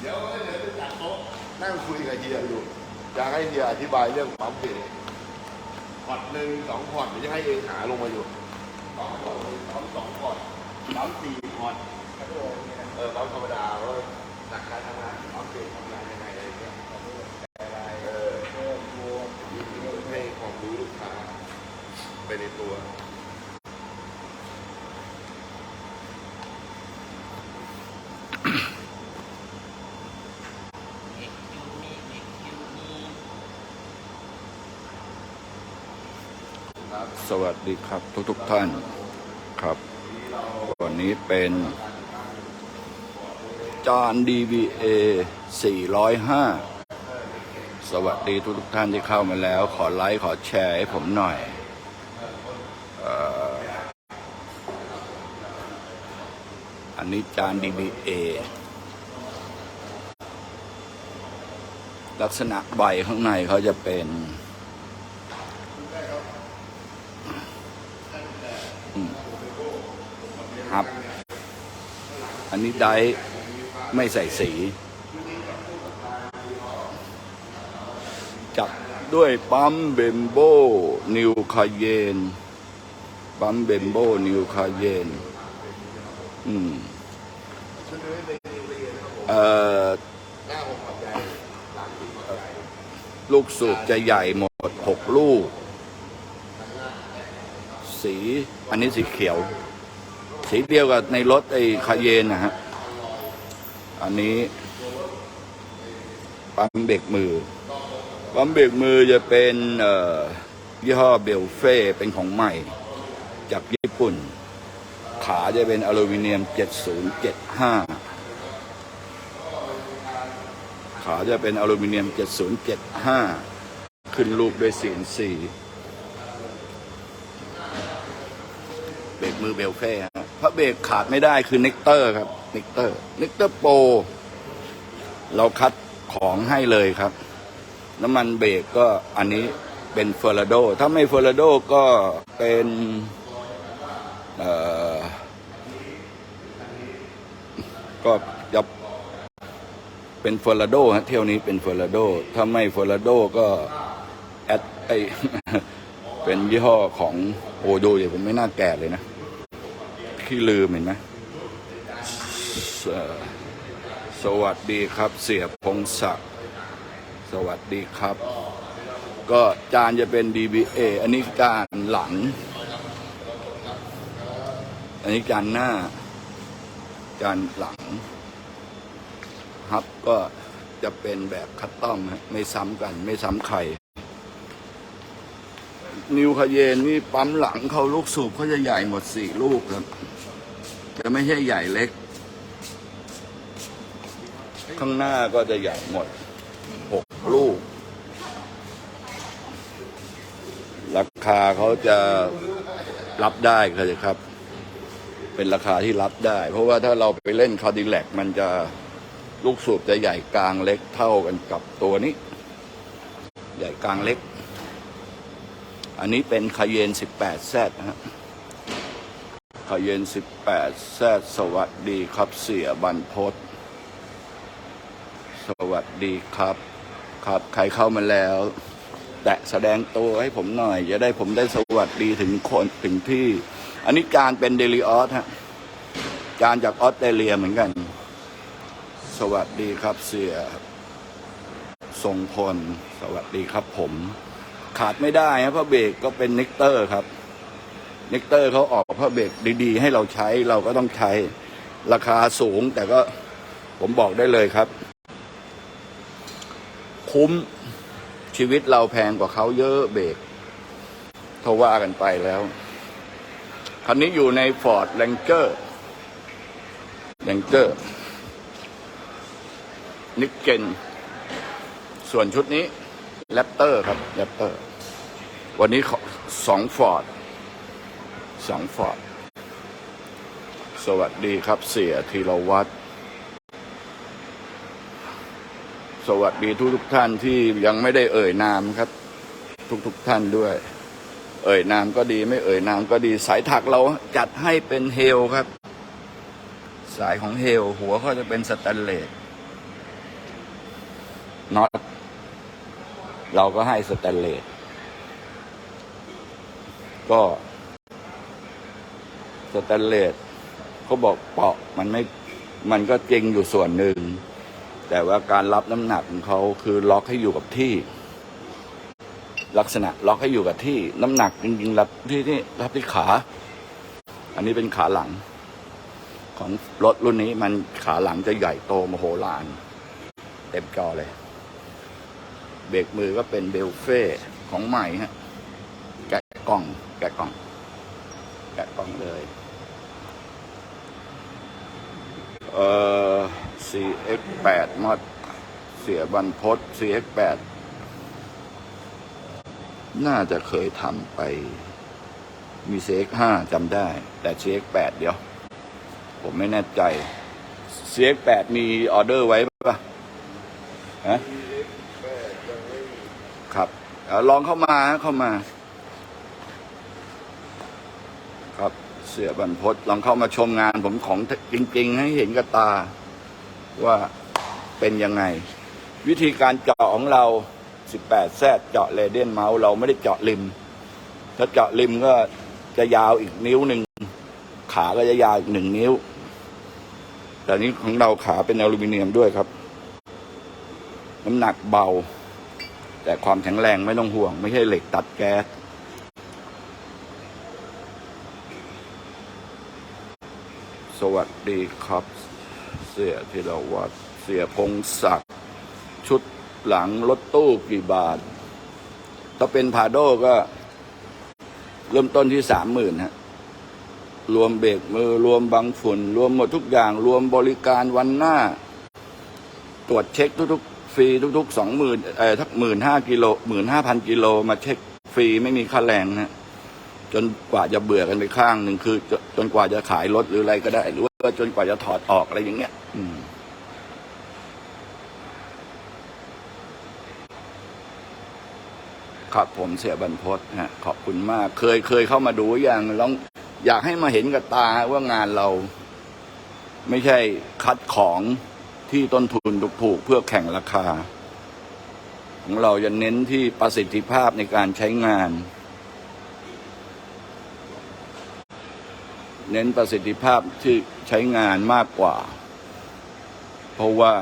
เดี๋ยวเดี๋ยวจะจัดโต๊ะนั่งคุยกับเฮียอยู่อยากให้เฮียอธิบายเรื่องปั๊มเบรกพอร์ตหนึ่งสองพอร์ตเดี๋ยวจะให้เองหาลงมาอยู่สองพอร์ตปั๊มสองพอร์ตปั๊มสี่พอร์ตเออปั๊มธรรมดาว่าหลักการทำงานปั๊มเบรกทำงานยังไงอะไรเงี้ยเออให้ความรู้ลูกค้าไปในตัว สวัสดีครับทุกทุกท่านครับ วันนี้เป็นจาน DVA 405 สวัสดีทุกทุกท่านที่เข้ามาแล้ว ขอไลค์ ขอแชร์ให้ผมหน่อยเอ่ออั นนี้จาน DVA ลักษณะใบข้างในเขาจะเป็นครับ อันนี้ไดร์ไม่ใส่สี จับด้วยปั๊มเบมโบ นิวคาเยน ปั๊มเบมโบ นิวคาเยน อืม เอ่อลูกสูบจะใหญ่หมดหกลูก สีอันนี้สีเขียว สีเดียวกับในรถไอ้คาเยนนะฮะ อันนี้ปั๊มเบรกมือปั๊มเบรกมือจะเป็นยี่ห้อเบลเฟ่เป็นของใหม่ จากญี่ปุ่น ขาจะเป็นอลูมิเนียม 7075 ขาจะเป็นอลูมิเนียม 7075 ขึ้นรูปด้วย CNC เบรกมือเบลเฟ่ฮะเพระเบรกขาดไม่ได้คือเนกเตอร์ครับเนกเตอร์เนกเตอร์โปรเราคัดของให้เลยครับ น้ำมันเบรกก็อันนี้เป็นเฟอร์ราโด ถ้าไม่เฟอร์ราโดก็เป็น เอ่อ ก็จะเป็นเฟอร์ราโดฮะเที่ยวนี้เป็นเฟอร์ราโด ถ้าไม่เฟอร์ราโดก็แอดไอเป็นยี่ห้อของโอดูเดี๋ยวผมไม่น่าแก่เลยนะขี้ลืมเห็นไหมสสวัสดีครับ เสียพงศักดิ์สวัสดีครับ ก็จานจะเป็น DBA อันนี้จานหลัง อันนี้จานหน้า จานหลังฮับก็จะเป็นแบบคัตตอมฮะไม่ซ้ำกัน ไม่ซ้ำใคร นิวคาเยนนี่ปั๊มหลังเขาลูกสูบเขาจะใหญ่หมดสี่ลูกครับ จะไม่ใช่ใหญ่เล็ก ข้างหน้าก็จะใหญ่หมดหกลูก ราคาเขาจะรับได้เลยครับ เป็นราคาที่รับได้ เพราะว่าถ้าเราไปเล่นคาดิแลกมันจะลูกสูบจะใหญ่กลางเล็กเท่ากันกับตัวนี้ ใหญ่กลางเล็ก อันนี้เป็นคาเยน 18แซดนะฮะคาเยน 18แซดสวัสดีครับเสียบันพศสวัสดีครับ ครับใครเข้ามาแล้ว แตะแสดงตัวให้ผมหน่อย จะได้ผมได้สวัสดีถึงคนถึงที่ อันนี้การเป็นเดลิออสฮะการจากออสเตรเลียเหมือนกัน สวัสดีครับเสียทรงพล สวัสดีครับผม ขาดไม่ได้ครับเพระเบรกก็เป็นเนกเตอร์ครับ เนกเตอร์เขาออกพระเบรกดีๆ ให้เราใช้เราก็ต้องใช้ราคาสูง แต่ก็ผมบอกได้เลยครับ คุ้มชีวิตเราแพงกว่าเขาเยอะเบรกเขาว่ากันไปแล้ว คันนี้อยู่ในฟอร์ดแ n งเกอร์แ n งเกอร์นิกเกนส่วนชุดนี้แรปเตอร์ครับแรปเตอร์วันนี้ขอสองฟอร์ดสองฟอร์ดสวัสดีครับเสียธีรวัตรสวัสดีทุกทุกท่านที่ยังไม่ได้เอ่ยนามครับ ทุกทุกท่านด้วย เอ่ยนามก็ดีไม่เอ่ยนามก็ดี สายถักเราจัดให้เป็นเฮลครับสสายของเฮลหัวเขาจะเป็นสแตนเลสน็อตเราก็ให้สแตนเลสก็สแตนเลสเขาบอกเปาะมันไม่มันก็จริงอยู่ส่วนหนึ่ง แต่ว่าการรับน้ำหนักของเขาคือล็อกให้อยู่กับที่ ลักษณะล็อกให้อยู่กับที่น้ำหนักจริงๆรับที่นี่รับที่ขา อันนี้เป็นขาหลัง ของรถรุ่นนี้มันขาหลังจะใหญ่โตมโหฬารเต็มจอเลย เบรกมือก็เป็นเบลเฟ่ของใหม่ฮะแกะกล่อง แกะกล่อง แกะกล่องเลย เอ่อ CX8 มอดเสียบรรพศ CX8 น่าจะเคยทำไป มี CX5 จำได้ แต่ CX8 เดี๋ยว ผมไม่แน่ใจ CX8 มีออเดอร์ไว้ปะฮะครับอลองเข้ามาเข้ามา ครับเสียบรรพศลองเข้ามาชมงานผมของจริง ๆ ให้เห็นกับตาว่าเป็นยังไง วิธีการเจาะของเรา 18แซดเจาะเรเดียนเมาส์เราไม่ได้เจาะริม ถ้าเจาะริมก็จะยาวอีกนิ้วหนึ่งขาก็จะยาวอีกหนึ่งนิ้ว แต่นี้ของเราขาเป็นอลูมิเนียมด้วยครับ น้ำหนักเบา แต่ความแข็งแรงไม่ต้องห่วง ไม่ใช่เหล็กตัดแก๊สสวัสดีครับ เสียธีราวัตรเสียพงศักดิ์ชุด หลังรถตู้กี่บาท ถ้าเป็นพาโดก็ เริ่มต้นที่สามหมื่นฮะ รวมเบรกมือรวมบังฝุ่น รวมหมดทุกอย่าง รวมบริการวันหน้า ตรวจเช็คทุกๆ ฟรีทุกๆสองหมื่นเอ่อทักหมื่นห้ากิโลหมื่นห้าพันกิโลมาเช็คฟรีไม่มีค่าแรงนะจนกว่าจะเบื่อกันไปข้างหนึ่งคือจนจนกว่าจะขายรถหรืออะไรก็ได้ หรือว่าจนกว่าจะถอดออกอะไรอย่างเงี้ย อืม ครับผมเสียบรรพศฮะขอบคุณมาก เคยเคยเข้ามาดูอย่างลองอยากให้มาเห็นกับตาว่างานเรา ไม่ใช่คัดของที่ต้นทุนถูกๆเพื่อแข่งราคา ของเราจะเน้นที่ประสิทธิภาพในการใช้งาน เน้นประสิทธิภาพที่ใช้งานมากกว่า เพราะว่า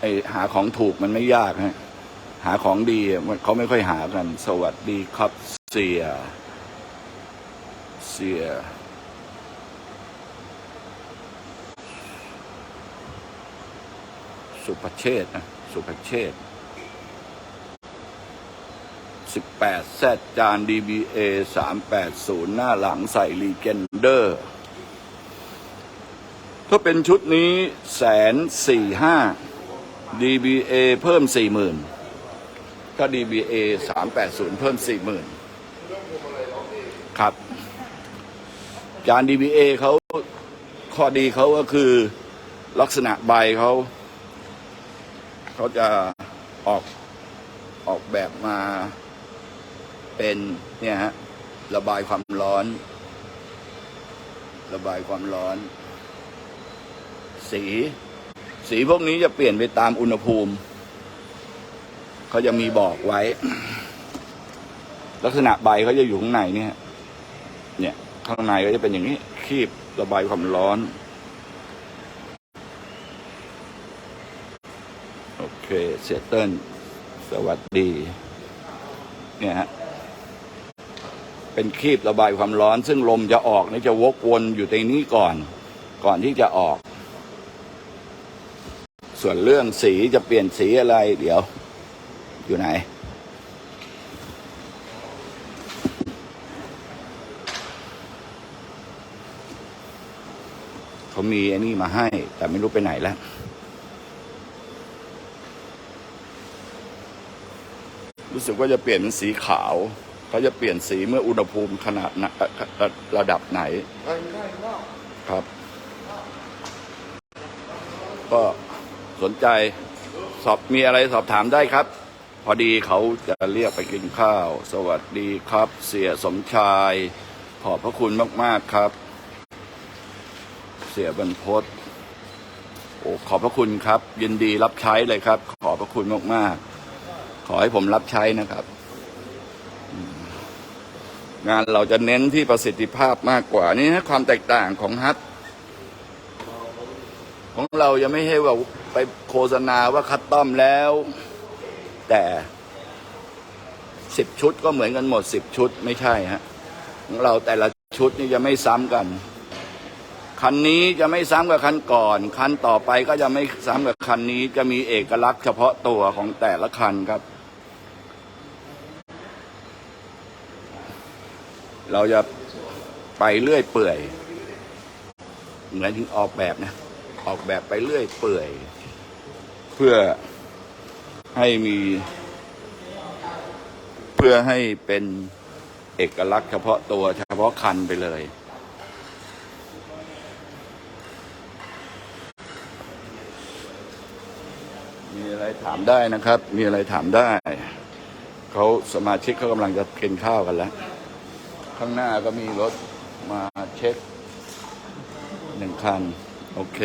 ไอหาของถูกมันไม่ยากฮะ หาของดีเขาไม่ค่อยหากัน สวัสดีครับเสีย เสีย สุภเชษนะสุภเชษสิบแปดแซดจาน DBA สามแปดศูนย์หน้าหลังใส่รีเกนเดอร์ ถ้าเป็นชุดนี้แสนสี่ห้า DBA เพิ่มสี่หมื่น ถ้า DBA สามแปดศูนย์เพิ่มสี่หมื่นครับ จาน DBA เขาข้อดีเขาก็คือลักษณะใบเขาเขาจะออกออกแบบมาเป็นเนี่ยฮะระบายความร้อน ระบายความร้อน สี สีพวกนี้จะเปลี่ยนไปตามอุณหภูมิ เขาจะมีบอกไว้ ลักษณะใบเขาจะอยู่ข้างในเนี่ย เนี่ย ข้างในก็จะเป็นอย่างนี้ คีบระบายความร้อน โอเคเซยเติ้ลสวัสดี เนี่ยฮะเป็นคีบระบายความร้อน ซึ่งลมจะออกนี่จะวกวนอยู่ในนี้ก่อน ก่อนที่จะออก ส่วนเรื่องสีจะเปลี่ยนสีอะไรเดี๋ยว อยู่ไหน เขามีไอ้นี่มาให้ แต่ไม่รู้ไปไหนแล้วรู้สึกว่าจะเปลี่ยนเป็นสีขาวเขาจะเปลี่ยนสีเมื่ออุณหภูมิขนาดนเอ่อระระดับไหนครับ ก็สนใจสอบมีอะไรสอบถามได้ครับ พอดีเขาจะเรียกไปกินข้าว สวัสดีครับ เสียสมชาย ขอบพระคุณมาก ๆ ครับ เสียบรรพศโอ้ขอบพระคุณครับ ยินดีรับใช้เลยครับ ขอบพระคุณมาก ๆ ขอให้ผมรับใช้นะครับ งานเราจะเน้นที่ประสิทธิภาพมากกว่า นี่นะความแตกต่างของฮัทของเรายังไม่ให้ว่าไปโฆษณาว่าคัดต้อมแล้ว แต่สิบชุดก็เหมือนกันหมดสิบชุดไม่ใช่ฮะของเราแต่ละชุดนี่จะไม่ซ้ำกัน คันนี้จะไม่ซ้ำกับคันก่อน คันต่อไปก็จะไม่ซ้ำกับคันนี้จะมีเอกลักษณ์เฉพาะตัวของแต่ละคันครับ เราจะไปเรื่อยเปื่อย เหมือนถึงออกแบบนะ ออกแบบไปเรื่อยเปื่อย เพื่อ ให้มี เพื่อให้เป็นเอกลักษณ์เฉพาะตัวเฉพาะคันไปเลยมีอะไรถามได้นะครับ มีอะไรถามได้ เขาสมาชิกเขากำลังจะกินข้าวกันแล้ว ข้างหน้าก็มีรถมาเช็คหนึ่งคัน โอเค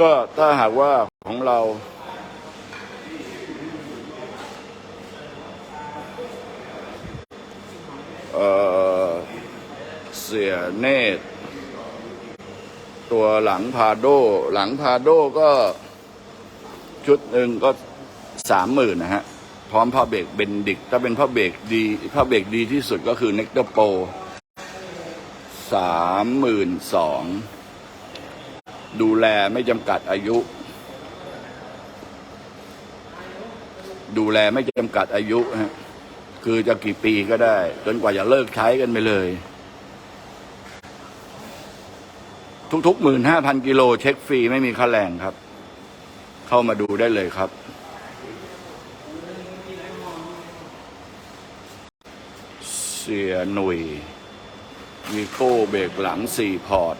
ก็ถ้าหากว่าของเรา เสียเนตตัวหลังพาโด หลังพาโดก็ชุดหนึ่งก็สามหมื่นนะฮะ พร้อมผ้าเบรกเบนดิก ถ้าเป็นผ้าเบรกดีผ้าเบรกดีที่สุดก็คือเน็กเตอร์โปสามหมื่นสองดูแลไม่จำกัดอายุ ดูแลไม่จำกัดอายุฮะ คือจะกี่ปีก็ได้ จนกว่าจะเลิกใช้กันไปเลย ทุกๆหมื่นห้าพันกิโลเช็คฟรีไม่มีค่าแรงครับ เข้ามาดูได้เลยครับ เสียหนุ่ยวีโก้เบรกหลังสี่พอร์ต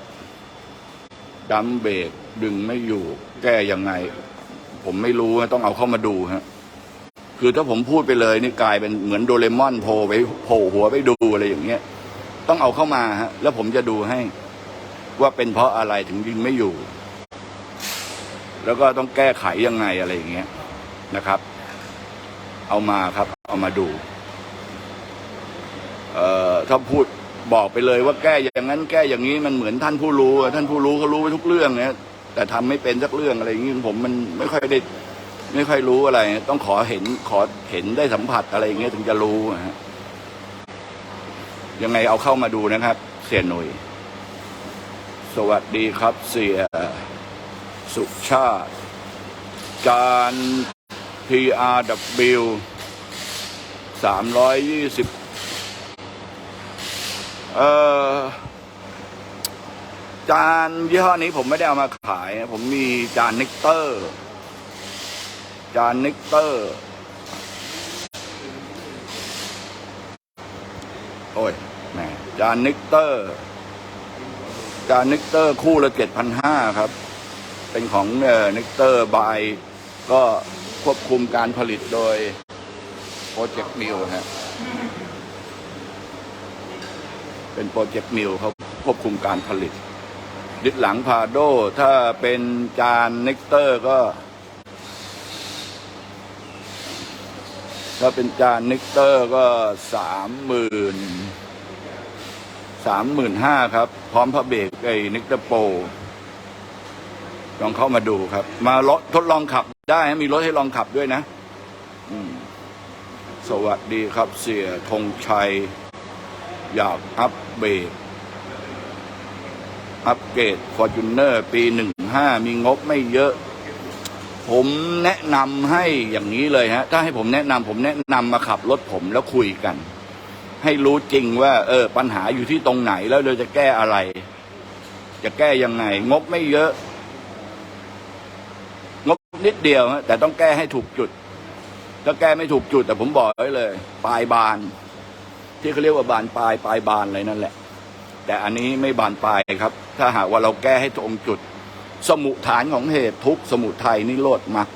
ดัมเบรกดึงไม่อยู่ แก้ยังไง ผมไม่รู้ต้องเอาเข้ามาดูฮะ คือถ้าผมพูดไปเลยนี่กลายเป็นเหมือนโดเรมอนโผล่ไปโผล่หัวไปดูอะไรอย่างเงี้ย ต้องเอาเข้ามาฮะ แล้วผมจะดูให้ ว่าเป็นเพราะอะไรถึงยิงไม่อยู่ แล้วก็ต้องแก้ไขยังไงอะไรอย่างเงี้ยนะครับ เอามาครับ เอามาดู เอ่อถ้าพูดบอกไปเลยว่าแก้อย่างนั้น แก้อย่างนี้มันเหมือนท่านผู้รู้ท่านผู้รู้เขารู้ไปทุกเรื่องเนี่ยแต่ทำไม่เป็นสักเรื่องอะไรอย่างนี้ผมมันไม่ค่อยได้ ไม่ค่อยรู้อะไร ต้องขอเห็นขอเห็นได้สัมผัสอะไรอย่างเงี้ยถึงจะรู้ฮะยังไงเอาเข้ามาดูนะครับ เสียหนุ่ยสวัสดีครับ เสียสุชาติ การ PRW สามร้อยยี่สิบเอ่อ จานยี่ห้อนี้ผมไม่ได้เอามาขาย ผมมีจานนิกเตอร์ จานนิกเตอร์ โอ้ยแหมจานนิกเตอร์ จานนิกเตอร์คู่ละเจ็ดพันห้าครับ เป็นของเอ่อนิกเตอร์บาย ก็ควบคุมการผลิตโดยโปรเจกต์มิลฮะ เป็นโปรเจกต์มิลเขาควบคุมการผลิตดิดหลังพาโด ถ้าเป็นจานนิกเตอร์ก็ ถ้าเป็นจานนิกเตอร์ก็สามหมื่นสามหมื่นห้าครับ พร้อมพระเบรกไอ้นิกเตอร์โปรลองเข้ามาดูครับ มาลทดลองขับได้มีรถให้ลองขับด้วยนะสวัสดีครับ เสียธงชัย อยากอัปเบรกอัปเกรดฟอร์จูเนอร์ปีหนึ่งห้ามีงบไม่เยอะ ผมแนะนำให้อย่างนี้เลยฮะ ถ้าให้ผมแนะนำผมแนะนำมาขับรถผมแล้วคุยกัน ให้รู้จริงว่า เออ ปัญหาอยู่ที่ตรงไหนแล้วเราจะแก้อะไร จะแก้ยังไง งบไม่เยอะ งบนิดเดียวฮะแต่ต้องแก้ให้ถูกจุด ถ้าแก้ไม่ถูกจุด แต่ผมบอกไว้เลย ปลายบาน ที่เขาเรียกว่าบานปลายปลายบานอะไรนั่นแหละ แต่อันนี้ไม่บานปลายครับ ถ้าหากว่าเราแก้ให้ตรงจุด สมุฐานของเหตุทุกสมุทัยนิโรธมรรค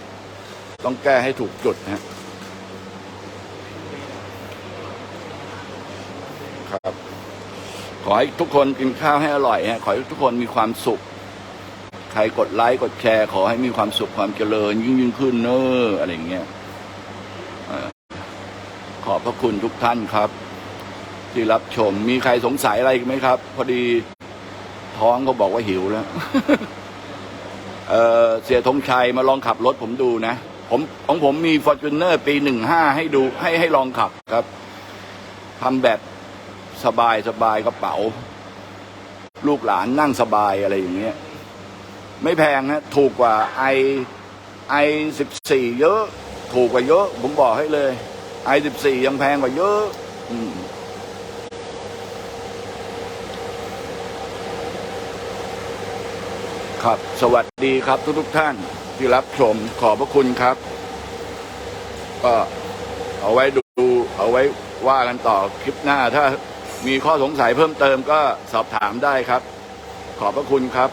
ต้องแก้ให้ถูกจุดนะครับ ขอให้ทุกคนกินข้าวให้อร่อยฮะขอให้ทุกคนมีความสุข ใครกดไลค์กดแชร์ ขอให้มีความสุขความเจริญ ยิ่งยิ่งขึ้นเนอะอะไรอย่างเงี้ยขอบพระคุณทุกท่านครับ ที่รับชมมีใครสงสัยอะไรไหมครับ พอดีท้องก็บอกว่าหิวแล้ว เเสียธงชัยมาลองขับรถผมดูนะผมของผมมี f o r t u n e r ปีหนึ่งห้าให้ดูให้ให้ลองขับครับทำแบบสบายสบายกระเป๋า ลูกหลานนั่งสบายอะไรอย่างเงี้ย ไม่แพงนะถูกกว่าไอไอสิบสี่เยอะ ถูกกว่าเยอะ ผมบอกให้เลย ไอสิบสี่ยังแพงกว่าเยอะอืม ครับ สวัสดีครับทุกทุกท่านที่รับชมขอบพระคุณครับ ก็เอาไว้ดู เอาไว้ว่ากันต่อคลิปหน้า ถ้ามีข้อสงสัยเพิ่มเติมก็สอบถามได้ครับ ขอบพระคุณครับ